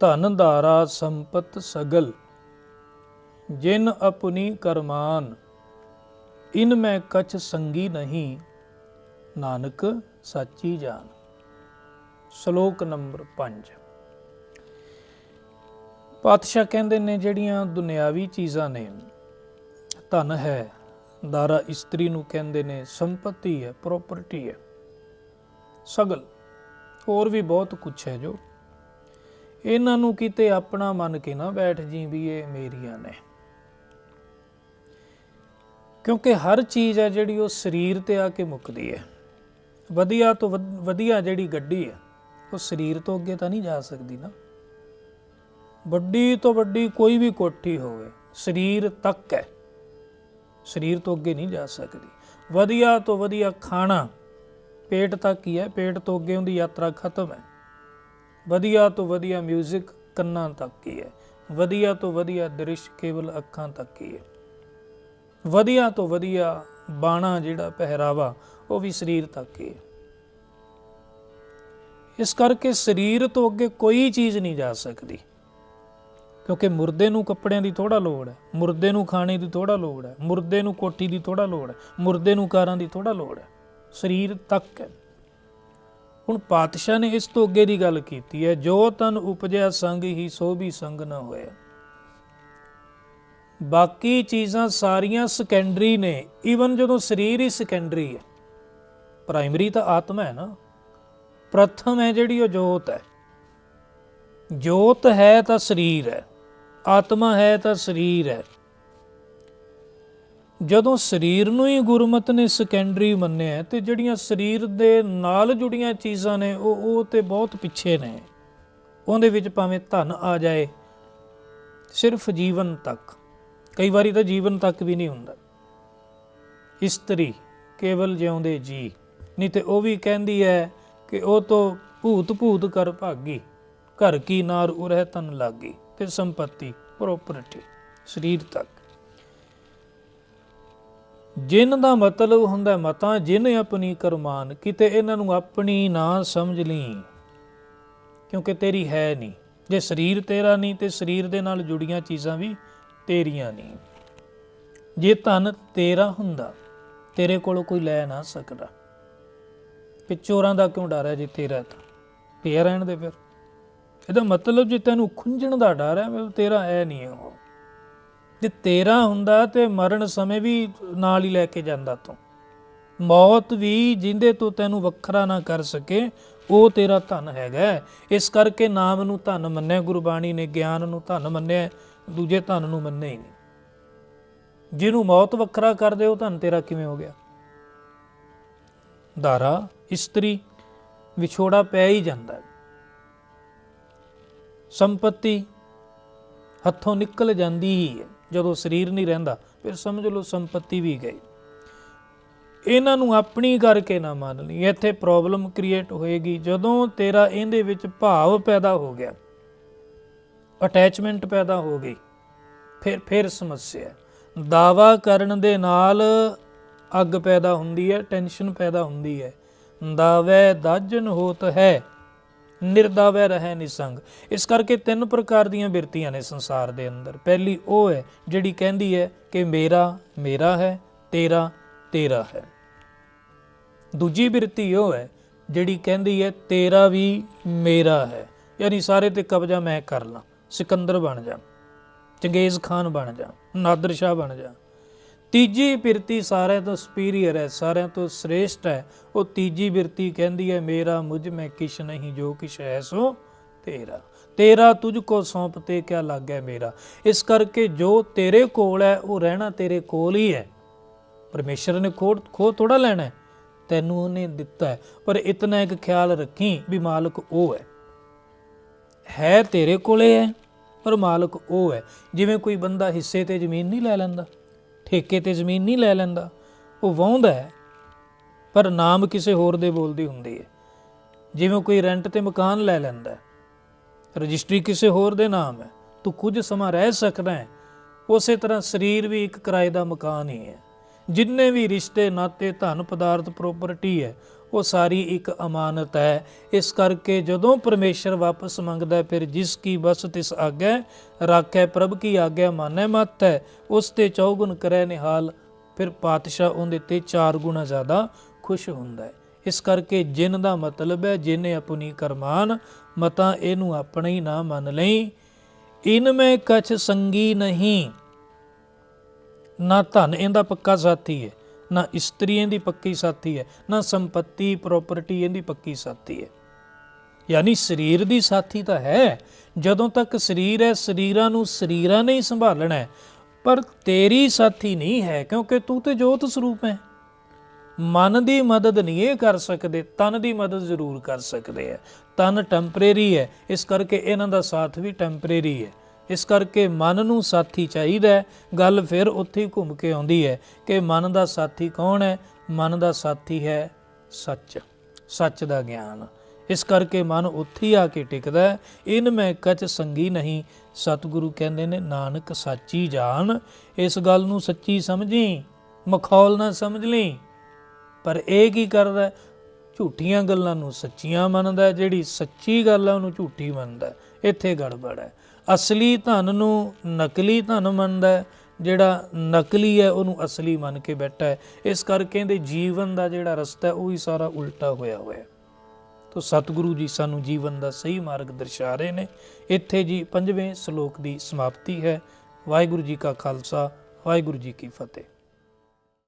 ਧਨ ਧਾਰਾ ਸੰਪਤ ਸਗਲ, ਜਿਨ ਆਪਣੀ ਕਰਮਾਨ, ਇਨ ਮੈਂ ਕਛ ਸੰਗੀ ਨਹੀਂ, ਨਾਨਕ ਸਾਚੀ ਜਾਨ। ਸ਼ਲੋਕ ਨੰਬਰ 5 ਪਾਤਸ਼ਾਹ ਕਹਿੰਦੇ ਨੇ, ਜਿਹੜੀਆਂ ਦੁਨਿਆਵੀ ਚੀਜ਼ਾਂ ਨੇ, ਧਨ ਹੈ, ਦਾਰਾ ਇਸਤਰੀ ਨੂੰ ਕਹਿੰਦੇ ਨੇ, ਸੰਪਤੀ ਹੈ ਪ੍ਰਾਪਰਟੀ ਹੈ, ਸਗਲ। ਹੋਰ ਵੀ ਬਹੁਤ ਕੁਝ ਹੈ ਜੋ ਇਹਨਾਂ ਨੂੰ ਕਿਤੇ ਆਪਣਾ ਮੰਨ ਕੇ ਨਾ ਬੈਠ ਜੀ ਵੀ ਇਹ ਮੇਰੀਆਂ ਨੇ। ਕਿਉਂਕਿ ਹਰ ਚੀਜ਼ ਹੈ ਜਿਹੜੀ ਉਹ ਸਰੀਰ ਤੇ ਆ ਕੇ ਮੁੱਕਦੀ ਹੈ। ਵਧੀਆ ਤੋਂ ਵਧੀਆ ਜਿਹੜੀ ਗੱਡੀ ਹੈ, ਉਹ ਸਰੀਰ ਤੋਂ ਅੱਗੇ ਤਾਂ ਨਹੀਂ ਜਾ ਸਕਦੀ ਨਾ। ਵੱਡੀ ਤੋਂ ਵੱਡੀ ਕੋਈ ਵੀ ਕੋਠੀ ਹੋਵੇ, ਸਰੀਰ ਤੱਕ ਹੈ। ਸਰੀਰ ਤੋਂ ਅੱਗੇ ਨਹੀਂ ਜਾ ਸਕਦੀ। ਵਧੀਆ ਤੋਂ ਵਧੀਆ ਖਾਣਾ, ਪੇਟ ਤੱਕ ਹੀ ਹੈ, ਪੇਟ ਤੋਂ ਅੱਗੇ ਉਹਦੀ ਯਾਤਰਾ ਖਤਮ ਹੈ। ਵਧੀਆ ਤੋਂ ਵਧੀਆ 뮤직 ਕੰਨਾਂ ਤੱਕ ਹੀ ਹੈ। ਵਧੀਆ ਤੋਂ ਵਧੀਆ ਦ੍ਰਿਸ਼ ਕੇਵਲ ਅੱਖਾਂ ਤੱਕ ਹੀ ਹੈ। ਵਧੀਆ ਤੋਂ ਵਧੀਆ ਬਾਣਾ ਜਿਹੜਾ ਪਹਿਰਾਵਾ, ਉਹ ਵੀ ਸਰੀਰ ਤੱਕ ਹੀ ਹੈ। ਇਸ ਕਰਕੇ ਸਰੀਰ ਤੋਂ ਅੱਗੇ ਕੋਈ ਚੀਜ਼ ਨਹੀਂ ਜਾ ਸਕਦੀ। ਕਿਉਂਕਿ ਮੁਰਦੇ ਨੂੰ ਕੱਪੜਿਆਂ ਦੀ ਥੋੜਾ ਲੋੜ ਹੈ, ਮੁਰਦੇ ਨੂੰ ਖਾਣੇ ਦੀ ਥੋੜਾ ਲੋੜ ਹੈ, ਮੁਰਦੇ ਨੂੰ ਕੋਠੀ ਦੀ ਥੋੜਾ ਲੋੜ ਹੈ, ਮੁਰਦੇ ਨੂੰ ਕਾਰਾਂ ਦੀ ਥੋੜਾ ਲੋੜ ਹੈ। ਸਰੀਰ ਤੱਕ ਹੈ। ਹੁਣ ਪਾਤਸ਼ਾਹ ਨੇ ਇਸ ਤੋਂ ਅੱਗੇ ਦੀ ਗੱਲ ਕੀਤੀ ਹੈ, ਜੋ ਤਨ ਉਪਜਿਆ ਸੰਗ ਹੀ ਸੋ ਵੀ ਸੰਗ ਨਾ ਹੋਇਆ। ਬਾਕੀ ਚੀਜ਼ਾਂ ਸਾਰੀਆਂ ਸੈਕੰਡਰੀ ਨੇ ਈਵਨ ਜਦੋਂ ਸਰੀਰ ਹੀ ਸੈਕੰਡਰੀ ਹੈ ਪ੍ਰਾਇਮਰੀ ਤਾਂ ਆਤਮਾ ਹੈ ਨਾ, ਪ੍ਰਥਮ ਹੈ ਜਿਹੜੀ ਉਹ ਜੋਤ ਹੈ। ਜੋਤ ਹੈ ਤਾਂ ਸਰੀਰ ਹੈ, ਆਤਮਾ ਹੈ ਤਾਂ ਸਰੀਰ ਹੈ। ਜਦੋਂ ਸਰੀਰ ਨੂੰ ਹੀ ਗੁਰਮਤ ਨੇ ਸੈਕੰਡਰੀ ਮੰਨਿਆ ਤੇ ਜਿਹੜੀਆਂ ਸਰੀਰ ਦੇ ਨਾਲ ਜੁੜੀਆਂ ਚੀਜ਼ਾਂ ਨੇ, ਉਹ ਉਹ ਤੇ ਬਹੁਤ ਪਿੱਛੇ ਨੇ। ਉਹਦੇ ਵਿੱਚ ਭਾਵੇਂ ਧਨ ਆ ਜਾਏ, ਸਿਰਫ ਜੀਵਨ ਤੱਕ। ਕਈ ਵਾਰੀ ਤਾਂ ਜੀਵਨ ਤੱਕ ਵੀ ਨਹੀਂ ਹੁੰਦਾ। ਇਸਤਰੀ ਕੇਵਲ ਜਿਉਂਦੇ ਜੀ, ਨਹੀਂ ਤੇ ਉਹ ਵੀ ਕਹਿੰਦੀ ਹੈ ਕਿ ਉਹ ਤੋਂ ਭੂਤ ਭੂਤ ਕਰ ਭਾਗੀ, ਘਰ ਕੀ ਨਾਰ ਉਰਹਿ ਤਨ ਲਾਗੀ, ਤੇ ਸੰਪਤੀ ਪ੍ਰੋਪਰਟੀ ਸਰੀਰ ਤੱਕ। ਜਿਨ ਦਾ ਮਤਲਬ ਹੁੰਦਾ ਮਤਾਂ, ਜਿਨ ਆਪਣੀ ਕਰਮਾਨ, ਕਿਤੇ ਇਹਨਾਂ ਨੂੰ ਆਪਣੀ ਨਾ ਸਮਝ ਲਈ। ਕਿਉਂਕਿ ਤੇਰੀ ਹੈ ਨਹੀਂ। ਜੇ ਸਰੀਰ ਤੇਰਾ ਨਹੀਂ, ਤੇ ਸਰੀਰ ਦੇ ਨਾਲ ਜੁੜੀਆਂ ਚੀਜ਼ਾਂ ਵੀ ਤੇਰੀਆਂ ਨਹੀਂ। ਜੇ ਧਨ ਤੇਰਾ ਹੁੰਦਾ, ਤੇਰੇ ਕੋਲੋਂ ਕੋਈ ਲੈ ਨਾ ਸਕਦਾ। ਕਿ ਚੋਰਾਂ ਦਾ ਕਿਉਂ ਡਰ ਹੈ ਜੇ ਤੇਰਾ ਤਾਂ? ਪਿਆ ਰਹਿਣ ਦੇ ਫਿਰ। ਇਹਦਾ ਮਤਲਬ ਜੇ ਤੈਨੂੰ ਖੁੰਝਣ ਦਾ ਡਰ ਹੈ ਵੀ ਤੇਰਾ ਹੈ ਨਹੀਂ ਉਹ। ਜੇ ਤੇਰਾ ਹੁੰਦਾ ਤੇ ਮਰਨ ਸਮੇਂ ਵੀ ਨਾਲ ਹੀ ਲੈ ਕੇ ਜਾਂਦਾ ਤੂੰ। ਮੌਤ ਵੀ ਜਿੰਦੇ ਤੋਂ ਤੈਨੂੰ ਵੱਖਰਾ ਨਾ ਕਰ ਸਕੇ, ਉਹ ਤੇਰਾ ਧਨ ਹੈਗਾ ਇਸ ਕਰਕੇ ਨਾਮ ਨੂੰ ਧਨ ਮੰਨਿਆ, ਗੁਰਬਾਣੀ ਨੇ ਗਿਆਨ ਨੂੰ ਧਨ ਮੰਨਿਆ, ਦੂਜੇ ਧਨ ਨੂੰ ਮੰਨਿਆ ਹੀ ਨਹੀਂ। ਜਿਹਨੂੰ ਮੌਤ ਵੱਖਰਾ ਕਰ ਦੇ, ਉਹ ਧਨ ਤੇਰਾ ਕਿਵੇਂ ਹੋ ਗਿਆ? ਧਾਰਾ, ਇਸਤਰੀ, ਵਿਛੋੜਾ ਪੈ ਹੀ ਜਾਂਦਾ ਸੰਪਤੀ ਹੱਥੋਂ ਨਿਕਲ ਜਾਂਦੀ ਹੀ ਹੈ। ਜਦੋਂ ਸਰੀਰ ਨਹੀਂ ਰਹਿੰਦਾ, ਫਿਰ ਸਮਝ ਲਓ ਸੰਪਤੀ ਵੀ ਗਈ। ਇਹਨਾਂ ਨੂੰ ਆਪਣੀ ਕਰਕੇ ਨਾ ਮੰਨ ਲਈ। ਇੱਥੇ ਪ੍ਰੋਬਲਮ ਕ੍ਰੀਏਟ ਹੋਏਗੀ। ਜਦੋਂ ਤੇਰਾ ਇਹਦੇ ਵਿੱਚ ਭਾਵ ਪੈਦਾ ਹੋ ਗਿਆ ਅਟੈਚਮੈਂਟ ਪੈਦਾ ਹੋ ਗਈ, ਫਿਰ ਫਿਰ ਸਮੱਸਿਆ ਦਾਵਾ ਕਰਨ ਦੇ ਨਾਲ ਅੱਗ ਪੈਦਾ ਹੁੰਦੀ ਹੈ ਟੈਨਸ਼ਨ ਪੈਦਾ ਹੁੰਦੀ ਹੈ। ਦਾਵੇ ਦਾਜਨ ਹੋਤ ਹੈ। ਨਿਰਦਾਵੈ ਰਹਿ ਨਿਸੰਗ। ਇਸ ਕਰਕੇ ਤਿੰਨ ਪ੍ਰਕਾਰ ਦੀਆਂ ਬਿਰਤੀਆਂ ਨੇ ਸੰਸਾਰ ਦੇ ਅੰਦਰ। ਪਹਿਲੀ ਉਹ ਹੈ ਜਿਹੜੀ ਕਹਿੰਦੀ ਹੈ ਕਿ ਮੇਰਾ ਮੇਰਾ ਹੈ, ਤੇਰਾ ਤੇਰਾ ਹੈ। ਦੂਜੀ ਬਿਰਤੀ ਉਹ ਹੈ ਜਿਹੜੀ ਕਹਿੰਦੀ ਹੈ, ਤੇਰਾ ਵੀ ਮੇਰਾ ਹੈ। ਯਾਨੀ ਸਾਰੇ ਤੇ ਕਬਜ਼ਾ ਮੈਂ ਕਰ ਲਾਂ, ਸਿਕੰਦਰ ਬਣ ਜਾ, ਚੰਗੇਜ਼ ਖਾਨ ਬਣ ਜਾ, ਨਾਦਰ ਸ਼ਾਹ ਬਣ ਜਾ। ਤੀਜੀ ਬਿਰਤੀ ਸਾਰਿਆਂ ਤੋਂ ਸੁਪੀਰੀਅਰ ਹੈ, ਸਾਰਿਆਂ ਤੋਂ ਸ੍ਰੇਸ਼ਟ ਹੈ। ਉਹ ਤੀਜੀ ਬਿਰਤੀ ਕਹਿੰਦੀ ਹੈ, ਮੇਰਾ ਮੁਝ, ਮੈਂ ਕਿਛ ਨਹੀਂ, ਜੋ ਕਿਛ ਹੈ ਸੋ ਤੇਰਾ। ਤੇਰਾ ਤੁਝ ਕੋ ਸੌਂਪਤੇ ਕਿਆ ਲੱਗੈ ਮੇਰਾ? ਇਸ ਕਰਕੇ ਜੋ ਤੇਰੇ ਕੋਲ ਹੈ, ਉਹ ਰਹਿਣਾ ਤੇਰੇ ਕੋਲ ਹੀ ਹੈ। ਪਰਮੇਸ਼ਰ ਨੇ ਖੋ ਖੋ ਥੋੜਾ ਲੈਣਾ ਤੈਨੂੰ ਉਹਨੇ ਦਿੱਤਾ ਹੈ, ਪਰ ਇਤਨਾ ਇੱਕ ਖਿਆਲ ਰੱਖੀ ਵੀ ਮਾਲਕ ਉਹ ਹੈ। ਹੈ ਤੇਰੇ ਕੋਲੇ ਹੈ, ਪਰ ਮਾਲਕ ਉਹ ਹੈ। ਜਿਵੇਂ ਕੋਈ ਬੰਦਾ ਹਿੱਸੇ ਤੇ ਜ਼ਮੀਨ ਨਹੀਂ ਲੈ ਲੈਂਦਾ। ਠੇਕੇ ਤੇ ਜ਼ਮੀਨ ਨਹੀਂ ਲੈ ਲੈਂਦਾ। ਉਹ ਵਾਹੁੰਦਾ ਹੈ, ਪਰ ਨਾਮ ਕਿਸੇ ਹੋਰ ਦੇ ਬੋਲਦੀ ਹੁੰਦੀ ਹੈ। ਜਿਵੇਂ ਕੋਈ ਰੈਂਟ ਤੇ ਮਕਾਨ ਲੈ ਲੈਂਦਾ ਹੈ। ਰਜਿਸਟਰੀ ਕਿਸੇ ਹੋਰ ਦੇ ਨਾਮ ਹੈ। ਤੂੰ ਕੁਝ ਸਮਾਂ ਰਹਿ ਸਕਦਾ ਹੈ। ਉਸੇ ਤਰ੍ਹਾਂ ਸਰੀਰ ਵੀ ਇੱਕ ਕਿਰਾਏ ਦਾ ਮਕਾਨ ਹੀ ਹੈ। ਜਿੰਨੇ ਵੀ ਰਿਸ਼ਤੇ, ਨਾਤੇ, ਧਨ, ਪਦਾਰਥ ਪ੍ਰਾਪਰਟੀ ਹੈ ਉਹ ਸਾਰੀ ਇੱਕ ਅਮਾਨਤ ਹੈ। ਇਸ ਕਰਕੇ ਜਦੋਂ ਪਰਮੇਸ਼ਰ ਵਾਪਸ ਮੰਗਦਾ ਫਿਰ ਜਿਸ ਕੀ ਬਸ ਤਿਸ ਆਗੇ ਰਾਖੈ ਪ੍ਰਭ ਕੀ ਆਗਿਆ ਮਾਨੈ ਮਤ ਹੈ। ਉਸ ਤੇ ਚੌਗੁਣ ਕਰੈ ਨਿਹਾਲ, ਫਿਰ ਪਾਤਸ਼ਾਹ ਉਹਦੇ ਤੇ ਚਾਰ ਗੁਣਾ ਜ਼ਿਆਦਾ ਖੁਸ਼ ਹੁੰਦਾ ਹੈ। ਇਸ ਕਰਕੇ ਜਿਨ ਦਾ ਮਤਲਬ ਹੈ, ਜਿਨੇ ਆਪਣੀ ਕਰਮਾਨ, ਮਤਾ ਇਹਨੂੰ ਆਪਣਾ ਹੀ ਨਾ ਮੰਨ ਲਈ। ਇਨ ਮੈਂ ਕਛ ਸੰਗੀ ਨਹੀਂ, ਨਾ ਧਨ, ਇਹਦਾ ਪੱਕਾ ਸਾਥੀ ਹੈ। ਨਾ ਇਸਤਰੀ ਇਹਦੀ ਪੱਕੀ ਸਾਥੀ ਹੈ, ਨਾ ਸੰਪਤੀ ਪ੍ਰਾਪਰਟੀ ਇਹਦੀ ਪੱਕੀ ਸਾਥੀ ਹੈ। ਯਾਨੀ ਸਰੀਰ ਦੀ ਸਾਥੀ ਤਾਂ ਹੈ, ਜਦੋਂ ਤੱਕ ਸਰੀਰ ਹੈ, ਸਰੀਰਾਂ ਨੂੰ ਸਰੀਰਾਂ ਨੇ ਹੀ ਸੰਭਾਲਣਾ ਹੈ। ਪਰ ਤੇਰੀ ਸਾਥੀ ਨਹੀਂ ਹੈ, ਕਿਉਂਕਿ ਤੂੰ ਤੇ ਜੋਤ ਸਰੂਪ ਹੈ। ਮਨ ਦੀ ਮਦਦ ਨਹੀਂ ਇਹ ਕਰ ਸਕਦੇ, ਤਨ ਦੀ ਮਦਦ ਜ਼ਰੂਰ ਕਰ ਸਕਦੇ ਹੈ। ਤਨ ਟੈਂਪਰੇਰੀ ਹੈ, ਇਸ ਕਰਕੇ ਇਹਨਾਂ ਦਾ ਸਾਥ ਵੀ ਟੈਂਪਰੇਰੀ ਹੈ। ਇਸ ਕਰਕੇ ਮਨ ਨੂੰ ਸਾਥੀ ਚਾਹੀਦਾ ਗੱਲ ਫਿਰ ਉੱਥੇ ਹੀ ਘੁੰਮ ਕੇ ਆਉਂਦੀ ਹੈ ਕਿ ਮਨ ਦਾ ਸਾਥੀ ਕੌਣ ਹੈ? ਮਨ ਦਾ ਸਾਥੀ ਹੈ ਸੱਚ ਸੱਚ ਦਾ ਗਿਆਨ। ਇਸ ਕਰਕੇ ਮਨ ਉੱਥੇ ਹੀ ਆ ਕੇ ਟਿਕਦਾ ਹੈ। ਇਨ ਮੈਂ ਕਚ ਸੰਗੀ ਨਹੀਂ। ਸਤਿਗੁਰੂ ਕਹਿੰਦੇ ਨੇ, ਨਾਨਕ ਸਾਚੀ ਜਾਣ ਇਸ ਗੱਲ ਨੂੰ ਸੱਚੀ ਸਮਝੀ, ਮਖੌਲ ਨਾ ਸਮਝ ਲਈ। ਪਰ ਇਹ ਕੀ ਕਰਦਾ ਝੂਠੀਆਂ ਗੱਲਾਂ ਨੂੰ ਸੱਚੀਆਂ ਮੰਨਦਾ ਜਿਹੜੀ ਸੱਚੀ ਗੱਲ ਹੈ, ਉਹਨੂੰ ਝੂਠੀ ਮੰਨਦਾ ਇੱਥੇ ਗੜਬੜ ਹੈ। ਅਸਲੀ ਧਨ ਨੂੰ ਨਕਲੀ ਧਨ ਮੰਨਦਾ ਹੈ, ਜਿਹੜਾ ਨਕਲੀ ਹੈ ਉਹਨੂੰ ਅਸਲੀ ਮੰਨ ਕੇ ਬੈਠਾ ਹੈ। ਇਸ ਕਰਕੇ ਇਹਦੇ ਜੀਵਨ ਦਾ ਜਿਹੜਾ ਰਸਤਾ ਉਹ ਹੀ ਸਾਰਾ ਉਲਟਾ ਹੋਇਆ ਹੋਇਆ ਹੈ। ਤੋ ਸਤਿਗੁਰੂ ਜੀ ਸਾਨੂੰ ਜੀਵਨ ਦਾ ਸਹੀ ਮਾਰਗ ਦਰਸਾ ਰਹੇ ਨੇ। ਇੱਥੇ ਜੀ ਪੰਜਵੇਂ ਸ਼ਲੋਕ ਦੀ ਸਮਾਪਤੀ ਹੈ। ਵਾਹਿਗੁਰੂ ਜੀ ਕਾ ਖਾਲਸਾ ਵਾਹਿਗੁਰੂ ਜੀ ਕੀ ਫਤਿਹ।